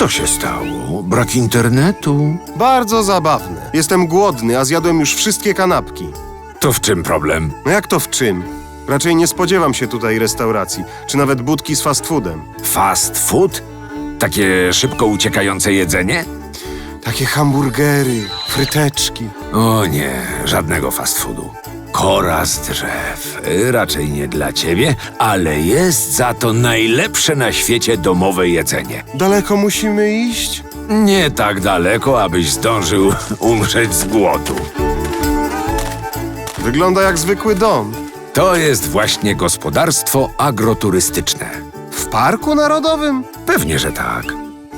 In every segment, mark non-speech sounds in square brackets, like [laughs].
Co się stało? Brak internetu? Bardzo zabawne. Jestem głodny, a zjadłem już wszystkie kanapki. To w czym problem? No jak to w czym? Raczej nie spodziewam się tutaj restauracji, czy nawet budki z fast foodem. Fast food? Takie szybko uciekające jedzenie? Takie hamburgery, fryteczki. O nie, żadnego fast foodu. Kora z drzew. Y, Raczej nie dla ciebie, ale jest za to najlepsze na świecie domowe jedzenie. Daleko musimy iść? Nie tak daleko, abyś zdążył [laughs] umrzeć z głodu. Wygląda jak zwykły dom. To jest właśnie gospodarstwo agroturystyczne. W parku narodowym? Pewnie, że tak.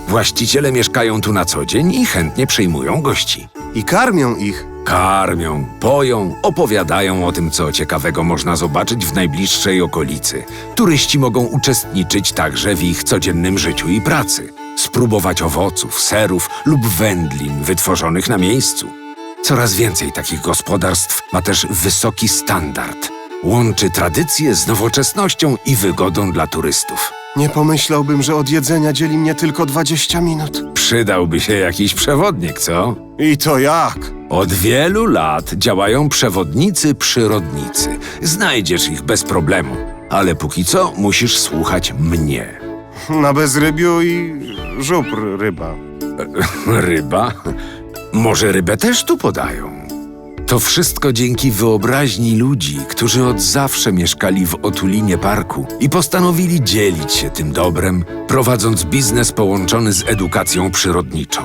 Właściciele mieszkają tu na co dzień i chętnie przyjmują gości. I karmią ich. Karmią, poją, opowiadają o tym, co ciekawego można zobaczyć w najbliższej okolicy. Turyści mogą uczestniczyć także w ich codziennym życiu i pracy. Spróbować owoców, serów lub wędlin wytworzonych na miejscu. Coraz więcej takich gospodarstw ma też wysoki standard. Łączy tradycję z nowoczesnością i wygodą dla turystów. Nie pomyślałbym, że od jedzenia dzieli mnie tylko 20 minut. Przydałby się jakiś przewodnik, co? I to jak? Od wielu lat działają przewodnicy przyrodnicy. Znajdziesz ich bez problemu, ale póki co musisz słuchać mnie. Na bezrybiu i żupr ryba. [laughs] Ryba? Może rybę też tu podają? To wszystko dzięki wyobraźni ludzi, którzy od zawsze mieszkali w otulinie parku i postanowili dzielić się tym dobrem, prowadząc biznes połączony z edukacją przyrodniczą.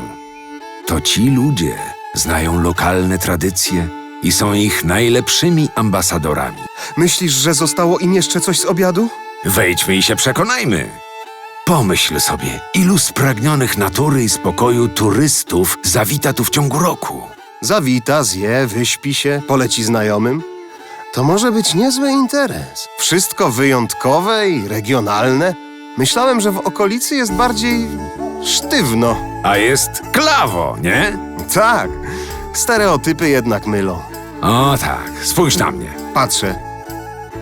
To ci ludzie znają lokalne tradycje i są ich najlepszymi ambasadorami. Myślisz, że zostało im jeszcze coś z obiadu? Wejdźmy i się przekonajmy. Pomyśl sobie, ilu spragnionych natury i spokoju turystów zawita tu w ciągu roku. Zawita, zje, wyśpi się, poleci znajomym. To może być niezły interes. Wszystko wyjątkowe i regionalne. Myślałem, że w okolicy jest bardziej sztywno. A jest klawo, nie? Tak, stereotypy jednak mylą. O tak, spójrz na mnie. Patrzę.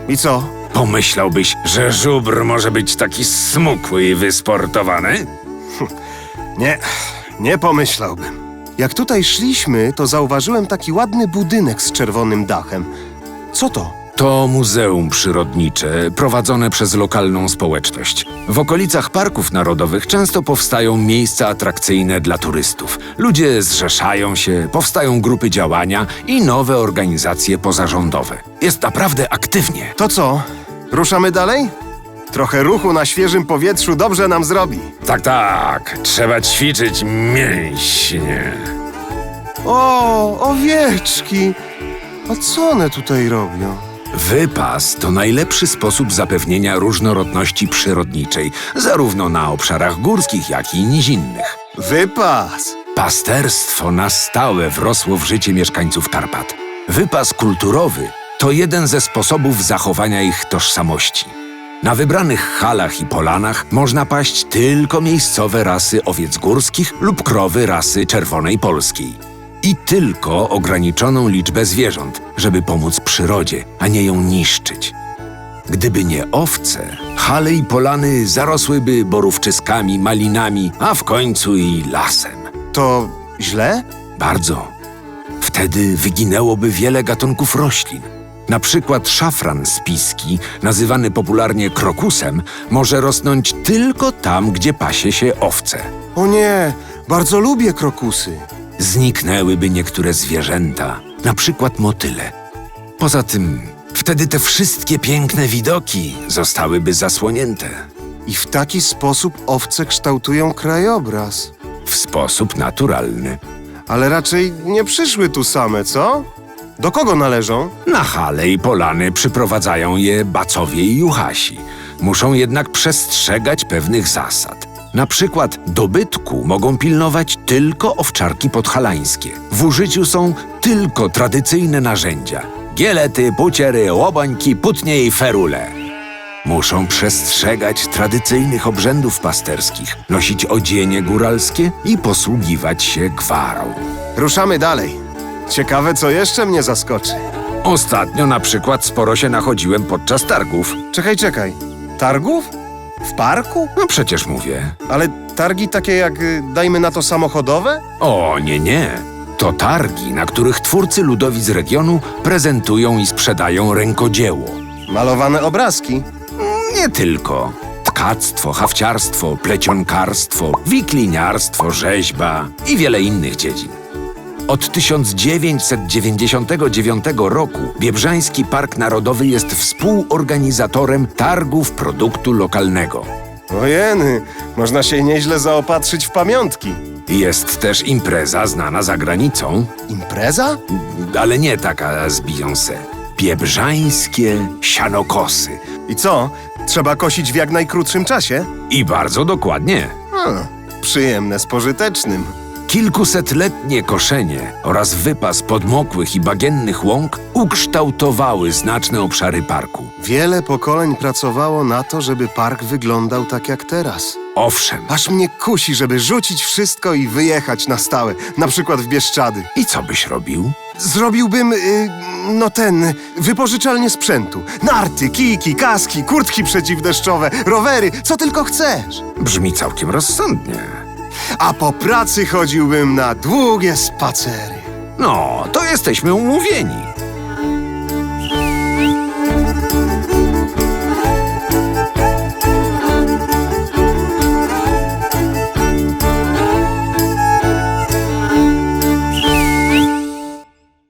I co? Pomyślałbyś, że żubr może być taki smukły i wysportowany? [laughs] Nie, nie pomyślałbym. Jak tutaj szliśmy, to zauważyłem taki ładny budynek z czerwonym dachem. Co to? To muzeum przyrodnicze prowadzone przez lokalną społeczność. W okolicach parków narodowych często powstają miejsca atrakcyjne dla turystów. Ludzie zrzeszają się, powstają grupy działania i nowe organizacje pozarządowe. Jest naprawdę aktywnie. To co? Ruszamy dalej? Trochę ruchu na świeżym powietrzu dobrze nam zrobi. Tak, tak, trzeba ćwiczyć mięśnie. O, owieczki! A co one tutaj robią? Wypas to najlepszy sposób zapewnienia różnorodności przyrodniczej, zarówno na obszarach górskich, jak i nizinnych. Wypas! Pasterstwo na stałe wrosło w życie mieszkańców Karpat. Wypas kulturowy to jeden ze sposobów zachowania ich tożsamości. Na wybranych halach i polanach można paść tylko miejscowe rasy owiec górskich lub krowy rasy czerwonej polskiej. I tylko ograniczoną liczbę zwierząt, żeby pomóc przyrodzie, a nie ją niszczyć. Gdyby nie owce, hale i polany zarosłyby borówczyskami, malinami, a w końcu i lasem. To źle? Bardzo. Wtedy wyginęłoby wiele gatunków roślin. Na przykład szafran spiski, nazywany popularnie krokusem, może rosnąć tylko tam, gdzie pasie się owce. O nie, bardzo lubię krokusy. Zniknęłyby niektóre zwierzęta, na przykład motyle. Poza tym, wtedy te wszystkie piękne widoki zostałyby zasłonięte I w taki sposób owce kształtują krajobraz. w sposób naturalny. Ale raczej nie przyszły tu same, co? Do kogo należą? Na hale i polany przyprowadzają je bacowie i juchasi. Muszą jednak przestrzegać pewnych zasad. Na przykład dobytku mogą pilnować tylko owczarki podhalańskie. W użyciu są tylko tradycyjne narzędzia. Gielety, puciery, łobońki, putnie i ferule. Muszą przestrzegać tradycyjnych obrzędów pasterskich, nosić odzienie góralskie i posługiwać się gwarą. Ruszamy dalej. Ciekawe, co jeszcze mnie zaskoczy. Ostatnio na przykład sporo się nachodziłem podczas targów. Czekaj, czekaj. Targów? W parku? No przecież mówię. Ale targi takie jak, y, dajmy na to, samochodowe? O, nie, nie. To targi, na których twórcy ludowi z regionu prezentują i sprzedają rękodzieło. Malowane obrazki. Nie tylko. Tkactwo, hawciarstwo, plecionkarstwo, wikliniarstwo, rzeźba i wiele innych dziedzin. Od 1999 roku Biebrzański Park Narodowy jest współorganizatorem targów produktu lokalnego. Ojeny, można się nieźle zaopatrzyć w pamiątki. Jest też impreza znana za granicą, Impreza? ale nie taka z Beyoncé. Biebrzańskie sianokosy. I co? Trzeba kosić w jak najkrótszym czasie? I bardzo dokładnie. Hmm, przyjemne z pożytecznym. Kilkusetletnie koszenie oraz wypas podmokłych i bagiennych łąk ukształtowały znaczne obszary parku. Wiele pokoleń pracowało na to, żeby park wyglądał tak jak teraz. Owszem, Aż mnie kusi, żeby rzucić wszystko i wyjechać na stałe, na przykład w Bieszczady. i co byś robił? Zrobiłbym, y, no ten, wypożyczalnię sprzętu. Narty, kijki, kaski, kurtki przeciwdeszczowe, rowery, co tylko chcesz. Brzmi całkiem rozsądnie. A po pracy chodziłbym na długie spacery. No, to jesteśmy umówieni.